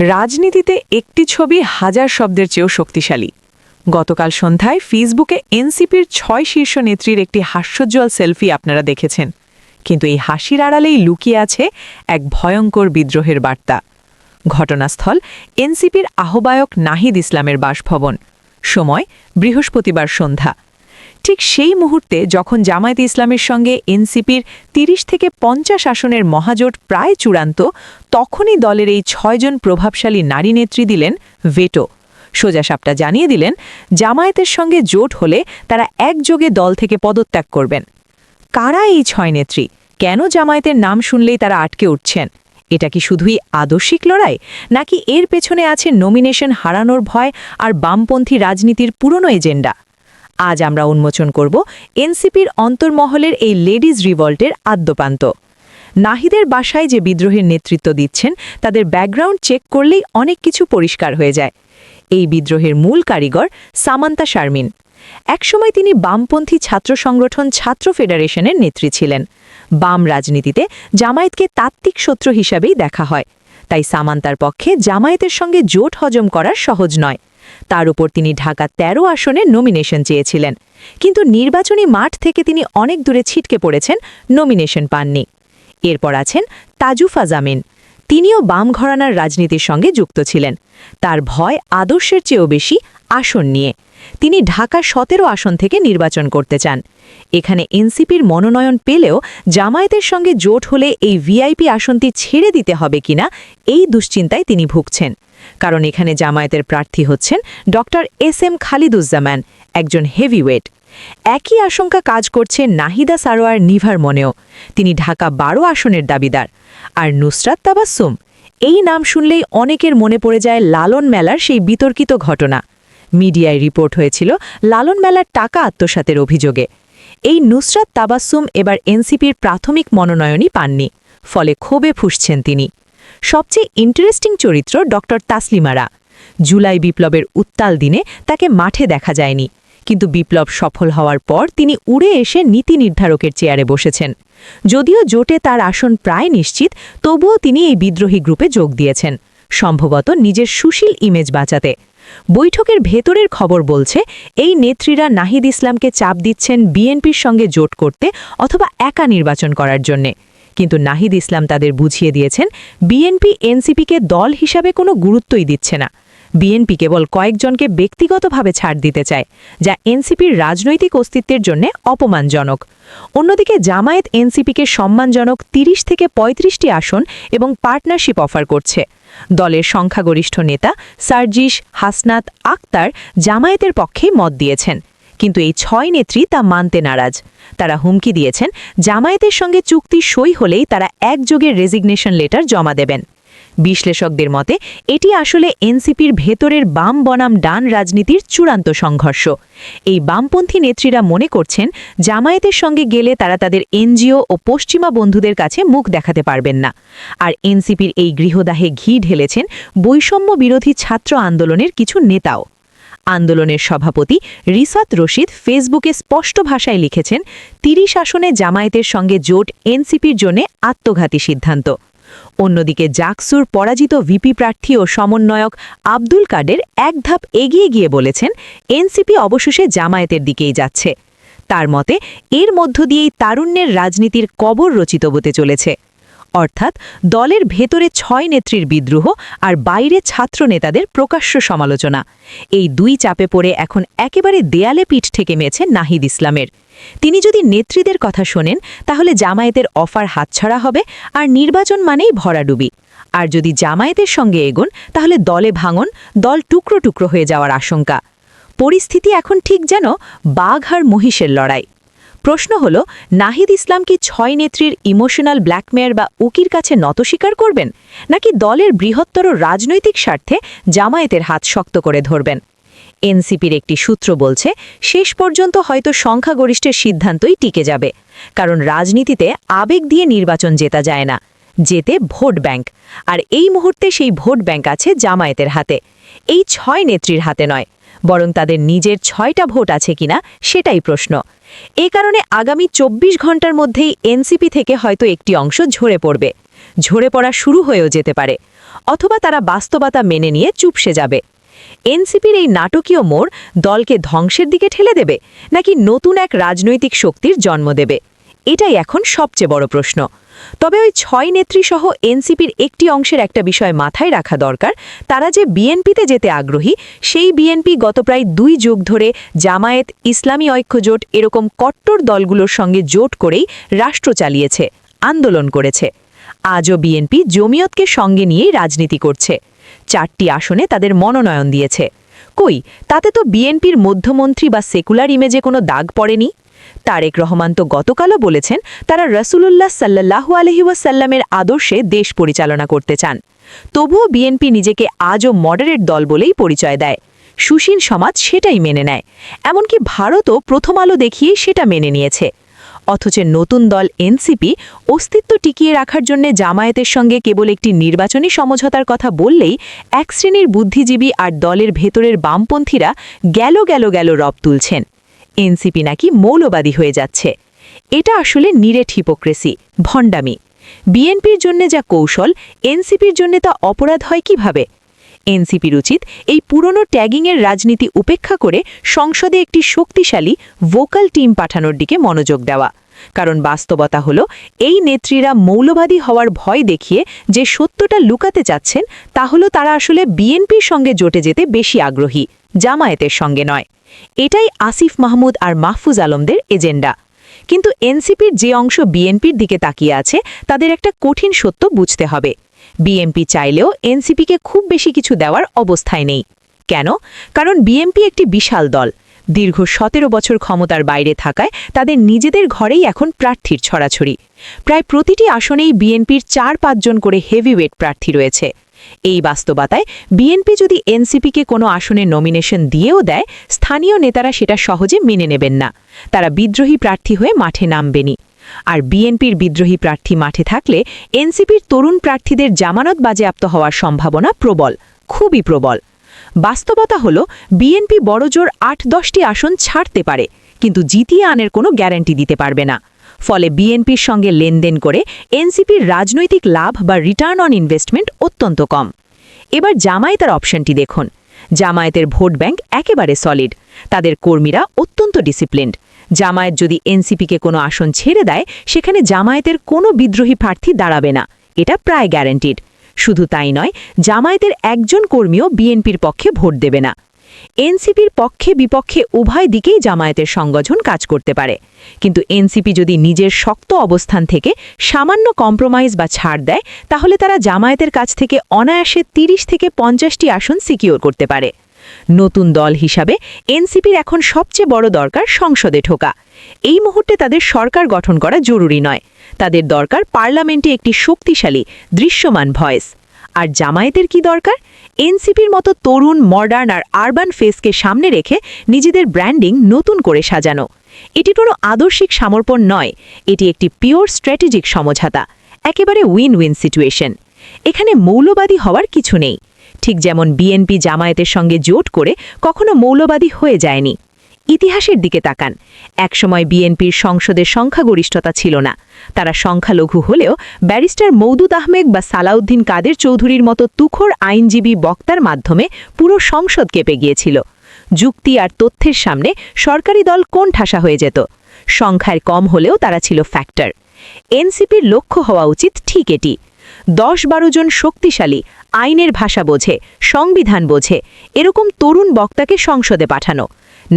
রাজনীতিতে একটি ছবি হাজার শব্দের চেয়েও শক্তিশালী। গতকাল সন্ধ্যায় ফেসবুকে এনসিপির ছয় শীর্ষ নেত্রীর একটি হাস্যোজ্জ্বল সেলফি আপনারা দেখেছেন। কিন্তু এই হাসির আড়ালেই লুকিয়ে আছে এক ভয়ঙ্কর বিদ্রোহের বার্তা। ঘটনাস্থল এনসিপির আহ্বায়ক নাহিদ ইসলামের বাসভবন। সময় বৃহস্পতিবার সন্ধ্যা। ঠিক সেই মুহূর্তে যখন জামায়াতে ইসলামের সঙ্গে এনসিপির ৩০ থেকে পঞ্চাশ আসনের মহাজোট প্রায় চূড়ান্ত, তখনই দলের এই ছয়জন প্রভাবশালী নারী নেত্রী দিলেন ভেটো। সোজাসাপটা জানিয়ে দিলেন, জামায়াতের সঙ্গে জোট হলে তারা একযোগে দল থেকে পদত্যাগ করবেন। কারা এই ছয় নেত্রী? কেন জামায়াতের নাম শুনলেই তারা আটকে উঠছেন? এটা কি শুধুই আদর্শিক লড়াই? নাকি এর পেছনে আছে নমিনেশন হারানোর ভয় আর বামপন্থী রাজনীতির পুরনো এজেন্ডা? আজ আমরা উন্মোচন করব এনসিপির অন্তর্মহলের এই লেডিজ রিভল্টের আদ্যপান্ত। নাহিদের বাসায় যে বিদ্রোহের নেতৃত্ব দিচ্ছেন, তাদের ব্যাকগ্রাউন্ড চেক করলেই অনেক কিছু পরিষ্কার হয়ে যায়। এই বিদ্রোহের মূল কারিগর সামান্তা শারমিন। একসময় তিনি বামপন্থী ছাত্র সংগঠন ছাত্র ফেডারেশনের নেত্রী ছিলেন। বাম রাজনীতিতে জামায়াতকে তাত্ত্বিক শত্রু হিসাবেই দেখা হয়। তাই সামান্তার পক্ষে জামায়াতের সঙ্গে জোট হজম করা সহজ নয়। তার উপর তিনি ঢাকা ১৩ আসনে নমিনেশন চেয়েছিলেন। কিন্তু নির্বাচনী মাঠ থেকে তিনি অনেক দূরে ছিটকে পড়েছেন নমিনেশন পাননি। এরপর আছেন তাজুফা জামিন। তিনিও বাম ঘরানার রাজনীতির সঙ্গে যুক্ত ছিলেন। তার ভয় আদর্শের চেয়েও বেশি আসন নিয়ে। তিনি ঢাকা সতেরো আসন থেকে নির্বাচন করতে চান। এখানে এনসিপির মনোনয়ন পেলেও জামায়াতের সঙ্গে জোট হলে এই ভিআইপি আসনটি ছেড়ে দিতে হবে কিনা এই দুশ্চিন্তায় তিনি ভুগছেন। কারণ এখানে জামায়াতের প্রার্থী হচ্ছেন ড এস এম খালিদুজ্জামান, একজন হেভিওয়েট। একই আশঙ্কা কাজ করছে নাহিদা সারোয়ার নিভার মনেও। তিনি ঢাকা বারো আসনের দাবিদার। আর নুসরাত তাবাসুম এই নাম শুনলেই অনেকের মনে পড়ে যায় লালন মেলার সেই বিতর্কিত ঘটনা। মিডিয়ায় রিপোর্ট হয়েছিল লালন মেলার টাকা আত্মসাতের অভিযোগে। এই নুসরাত তাবাসুম এবার এনসিপির প্রাথমিক মনোনয়নই পাননি, ফলে ক্ষোভে ফুসছেন তিনি। সবচেয়ে ইন্টারেস্টিং চরিত্র ড. তাসলিমারা। জুলাই বিপ্লবের উত্তাল দিনে তাকে মাঠে দেখা যায়নি, কিন্তু বিপ্লব সফল হওয়ার পর তিনি উড়ে এসে নীতি নির্ধারকের চেয়ারে বসেছেন। যদিও জোটে তার আসন প্রায় নিশ্চিত, তবুও তিনি এই বিদ্রোহী গ্রুপে যোগ দিয়েছেন, সম্ভবত নিজের সুশীল ইমেজ বাঁচাতে। বৈঠকের ভেতরের খবর বলছে, এই নেত্রীরা নাহিদ ইসলামকে চাপ দিচ্ছেন বিএনপির সঙ্গে জোট করতে অথবা একা নির্বাচন করার জন্যে। কিন্তু নাহিদ ইসলাম তাদের বুঝিয়ে দিয়েছেন, বিএনপি, এনসিপিকে দল হিসাবে কোনো গুরুত্বই দিচ্ছে না। বিএনপি কেবল কয়েকজনকে ব্যক্তিগতভাবে ছাড় দিতে চায়, যা এনসিপির রাজনৈতিক অস্তিত্বের জন্য অপমানজনক। অন্যদিকে জামায়াত এনসিপিকে সম্মানজনক ৩০ থেকে ৩৫টি আসন এবং পার্টনারশিপ অফার করছে। দলের সংখ্যাগরিষ্ঠ নেতা সার্জিস হাসনাত আক্তার জামায়াতের পক্ষেই মত দিয়েছেন, কিন্তু এই ছয় নেত্রী তা মানতে নারাজ। তারা হুমকি দিয়েছেন, জামায়াতের সঙ্গে চুক্তি সই হলেই তারা একযোগে রেজিগনেশন লেটার জমা দেবেন। বিশ্লেষকদের মতে, এটি আসলে এনসিপির ভেতরের বাম বনাম ডান রাজনীতির চূড়ান্ত সংঘর্ষ। এই বামপন্থী নেত্রীরা মনে করছেন, জামায়াতের সঙ্গে গেলে তারা তাদের এনজিও ও পশ্চিমা বন্ধুদের কাছে মুখ দেখাতে পারবেন না। আর এনসিপির এই গৃহদাহে ঘি ঢেলেছেন বৈষম্য বিরোধী ছাত্র আন্দোলনের কিছু নেতাও। আন্দোলনের সভাপতি রিসাত রশিদ ফেসবুকে স্পষ্ট ভাষায় লিখেছেন, তিরিশ আসনে জামায়াতের সঙ্গে জোট এনসিপির জন্য আত্মঘাতী সিদ্ধান্ত। অন্যদিকে জাকসুর পরাজিত ভিপি প্রার্থী ও সমন্বয়ক আব্দুল কাদের এক ধাপ এগিয়ে গিয়ে বলেছেন, এনসিপি অবশেষে জামায়াতের দিকেই যাচ্ছে। তার মতে, এর মধ্য দিয়েই তারুণ্যের রাজনীতির কবর রচিত হতে চলেছে। অর্থাৎ দলের ভেতরে ছয় নেত্রীর বিদ্রোহ আর বাইরে ছাত্র নেতাদের প্রকাশ্য সমালোচনা। এই দুই চাপে পড়ে এখন একেবারে দেয়ালে পিঠ থেকে মেছে নাহিদ ইসলামের। তিনি যদি নেত্রীদের কথা শোনেন, তাহলে জামায়াতের অফার হাতছাড়া হবে আর নির্বাচন মানেই ভরাডুবি। আর যদি জামায়াতের সঙ্গে এগোন, তাহলে দলে ভাঙন, দল টুকরো টুকরো হয়ে যাওয়ার আশঙ্কা। পরিস্থিতি এখন ঠিক যেন বাঘ আর মহিষের লড়াই। প্রশ্ন হল, নাহিদ ইসলাম কি ছয় নেত্রীর ইমোশনাল ব্ল্যাকমেয়ার বা উকির কাছে নত স্বীকার করবেন? নাকি দলের বৃহত্তর রাজনৈতিক স্বার্থে জামায়াতের হাত শক্ত করে ধরবেন? এনসিপির একটি সূত্র বলছে, শেষ পর্যন্ত হয়তো সংখ্যাগরিষ্ঠের সিদ্ধান্তই টিকে যাবে। কারণ রাজনীতিতে আবেগ দিয়ে নির্বাচন জেতা যায় না। যেতে ভোট ব্যাংক। আর এই মুহূর্তে সেই ভোট ব্যাংক আছে জামায়াতের হাতে। এই ছয় নেত্রীর হাতে নয়। বরং তাদের নিজের ছয়টা ভোট আছে কিনা সেটাই প্রশ্ন। এ কারণে আগামী ২৪ ঘণ্টার মধ্যেই এনসিপি থেকে হয়তো একটি অংশ ঝরে পড়বে। ঝরে পড়া শুরু হয়েও যেতে পারে। অথবা তারা বাস্তবতা মেনে নিয়ে চুপসে যাবে। এনসিপির এই নাটকীয় মোড় দলকে ধ্বংসের দিকে ঠেলে দেবে, নাকি নতুন এক রাজনৈতিক শক্তির জন্ম দেবে? এটাই এখন সবচেয়ে বড় প্রশ্ন। তবে ওই ছয় নেত্রীসহ এনসিপির একটি অংশের একটা বিষয় মাথায় রাখা দরকার, তারা যে বিএনপিতে যেতে আগ্রহী, সেই বিএনপি গত প্রায় দুই যুগ ধরে জামায়াত ইসলামী ঐক্যজোট এরকম কট্টর দলগুলোর সঙ্গে জোট করেই রাষ্ট্র চালিয়েছে, আন্দোলন করেছে। আজও বিএনপি জমিয়তকে সঙ্গে নিয়েই রাজনীতি করছে। চারটি আসনে তাদের মনোনয়ন দিয়েছে। কই, তাতে তো বিএনপির মধ্যমন্ত্রী বা সেকুলার ইমেজে কোনো দাগ পড়েনি? তারেক রহমান তো গতকালও বলেছেন, তারা রসুলুল্লাহ সাল্লাহু আলহিউসাল্লামের আদর্শে দেশ পরিচালনা করতে চান। তবুও বিএনপি নিজেকে আজও মডারেট দল বলেই পরিচয় দেয়। সুশীল সমাজ সেটাই মেনে নেয়। এমনকি ভারতও প্রথম আলো দেখিয়ে সেটা মেনে নিয়েছে। অথচ নতুন দল এনসিপি অস্তিত্ব টিকিয়ে রাখার জন্য জামায়াতের সঙ্গে কেবল একটি নির্বাচনী সমঝোতার কথা বললেই এক শ্রেণির বুদ্ধিজীবী আর দলের ভেতরের বামপন্থীরা গেল গেল গেল রব তুলছেন। এনসিপি নাকি মৌলবাদী হয়ে যাচ্ছে। এটা আসলে নিরেট হিপোক্রেসি ভণ্ডামি। বিএনপির জন্য যা কৌশল, এনসিপির জন্য তা অপরাধ হয় কীভাবে? এনসিপির উচিত এই পুরনো ট্যাগিংয়ের রাজনীতি উপেক্ষা করে সংসদে একটি শক্তিশালী ভোকাল টিম পাঠানোর দিকে মনোযোগ দেওয়া। কারণ বাস্তবতা হল, এই নেত্রীরা মৌলবাদী হওয়ার ভয় দেখিয়ে যে সত্যটা লুকাতে চাচ্ছেন, তা হল তারা আসলে বিএনপির সঙ্গে জোটে যেতে বেশি আগ্রহী। জামায়াতের সঙ্গে নয়। এটাই আসিফ মাহমুদ আর মাহফুজ আলমদের এজেন্ডা। কিন্তু এনসিপির যে অংশ বিএনপির দিকে তাকিয়ে আছে, তাদের একটা কঠিন সত্য বুঝতে হবে। বিএমপি চাইলেও এনসিপিকে খুব বেশি কিছু দেওয়ার অবস্থায় নেই। কেন? কারণ বিএমপি একটি বিশাল দল। দীর্ঘ সতেরো বছর ক্ষমতার বাইরে থাকায় তাদের নিজেদের ঘরেই এখন প্রার্থীর ছড়াছড়ি। প্রায় প্রতিটি আসনেই বিএনপির চার পাঁচজন করে হেভিওয়েট প্রার্থী রয়েছে। এই বাস্তবতায় বিএনপি যদি এনসিপিকে কোনো আসনে নমিনেশন দিয়েও দেয়, স্থানীয় নেতারা সেটা সহজে মেনে নেবেন না। তারা বিদ্রোহী প্রার্থী হয়ে মাঠে নামবেনি আর বিএনপির বিদ্রোহী প্রার্থী মাঠে থাকলে এনসিপির তরুণ প্রার্থীদের জামানত বাজেয়াপ্ত হওয়ার সম্ভাবনা প্রবল, খুবই প্রবল। বাস্তবতা হল, বিএনপি বড়জোর আট দশটি আসন ছাড়তে পারে, কিন্তু জিতিয়ে আনের কোনো গ্যারান্টি দিতে পারবে না। ফলে বিএনপির সঙ্গে লেনদেন করে এনসিপির রাজনৈতিক লাভ বা রিটার্ন অন ইনভেস্টমেন্ট অত্যন্ত কম। এবার জামায়াতের অপশনটি দেখুন। জামায়াতের ভোট ব্যাংক একেবারে সলিড তাদের কর্মীরা অত্যন্ত ডিসিপ্লিনড জামায়াত যদি এনসিপিকে কোনো আসন ছেড়ে দেয়, সেখানে জামায়াতের কোনো বিদ্রোহী প্রার্থী দাঁড়াবে না। এটা প্রায় গ্যারেন্টিড শুধু তাই নয়, জামায়াতের একজন কর্মীও বিএনপির পক্ষে ভোট দেবে না। এনসিপির পক্ষে বিপক্ষে উভয় দিকেই জামায়াতের সংগঠন কাজ করতে পারে। কিন্তু এনসিপি যদি নিজের শক্ত অবস্থান থেকে সামান্য কম্প্রোমাইজ বা ছাড় দেয়, তাহলে তারা জামায়াতের কাছ থেকে অনায়াসে ৩০ থেকে পঞ্চাশটি আসন সিকিওর করতে পারে। নতুন দল হিসাবে এনসিপির এখন সবচেয়ে বড় দরকার সংসদে ঢোকা। এই মুহূর্তে তাদের সরকার গঠন করা জরুরি নয়। তাদের দরকার পার্লামেন্টে একটি শক্তিশালী, দৃশ্যমান ভয়েস। আর জামায়াতের কি দরকার? এনসিপির মতো তরুণ মডার্ন আর আরবান ফেসকে সামনে রেখে নিজেদের ব্র্যান্ডিং নতুন করে সাজানো। এটি কোনো আদর্শিক সমর্পণ নয়, এটি একটি পিওর স্ট্র্যাটেজিক সমঝাতা, একেবারে উইন উইন সিচুয়েশন এখানে মৌলবাদী হওয়ার কিছু নেই। ঠিক যেমন বিএনপি জামায়াতের সঙ্গে জোট করে কখনো মৌলবাদী হয়ে যায়নি। ইতিহাসের দিকে তাকান। একসময় বিএনপির সংসদের সংখ্যাগরিষ্ঠতা ছিল না। তারা সংখ্যালঘু হলেও ব্যারিস্টার মৌদুদ আহমেদ বা সালাউদ্দিন কাদের চৌধুরীর মতো তুখর আইনজীবী বক্তার মাধ্যমে পুরো সংসদ কেঁপে গিয়েছিল। যুক্তি আর তথ্যের সামনে সরকারি দল কোন ঠাসা হয়ে যেত? সংখ্যায় কম হলেও তারা ছিল ফ্যাক্টর এনসিপির লক্ষ্য হওয়া উচিত ঠিক এটি। দশ বারো জন শক্তিশালী, আইনের ভাষা বোঝে, সংবিধান বোঝে, এরকম তরুণ বক্তাকে সংসদে পাঠানো।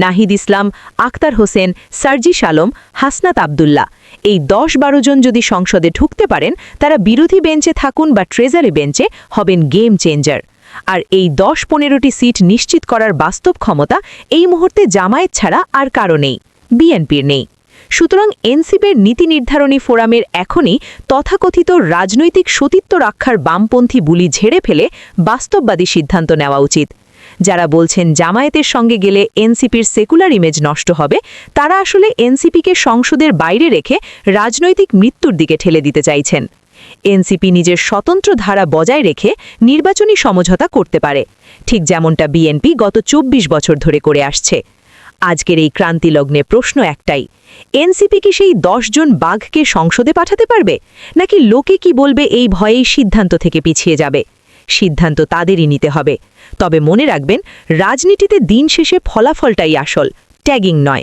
নাহিদ ইসলাম আক্তার হোসেন সার্জিস আলম হাসনাত আবদুল্লাহ। এই দশ বারো জন যদি সংসদে ঢুকতে পারেন, তারা বিরোধী বেঞ্চে থাকুন বা ট্রেজারি বেঞ্চে হবেন গেম চেঞ্জার। আর এই দশ পনেরোটি সিট নিশ্চিত করার বাস্তব ক্ষমতা এই মুহূর্তে জামায়াত ছাড়া আর কারও নেই, বিএনপির নেই। সুতরাং এনসিপের নীতি নির্ধারণী ফোরামের এখনই তথাকথিত রাজনৈতিক সতীত্ব রক্ষার বামপন্থী বুলি ঝেড়ে ফেলে বাস্তববাদী সিদ্ধান্ত নেওয়া উচিত। যারা বলছেন জামায়াতের সঙ্গে গেলে এনসিপির সেকুলার ইমেজ নষ্ট হবে, তারা আসলে এনসিপিকে সংসদের বাইরে রেখে রাজনৈতিক মৃত্যুর দিকে ঠেলে দিতে চাইছেন। এনসিপি নিজের স্বতন্ত্র ধারা বজায় রেখে নির্বাচনী সমঝোতা করতে পারে। ঠিক যেমনটা বিএনপি গত ২৪ বছর ধরে করে আসছে। আজকের এই ক্রান্তিলগ্নে প্রশ্ন একটাই, এনসিপি কি সেই জন বাঘকে সংসদে পাঠাতে পারবে? নাকি লোকে কি বলবে এই ভয়েই সিদ্ধান্ত থেকে পিছিয়ে যাবে? সিদ্ধান্ত তাদেরই নিতে হবে। তবে মনে রাখবেন রাজনীতিতে দিন শেষে ফলাফলটাই আসল ট্যাগিং নয়।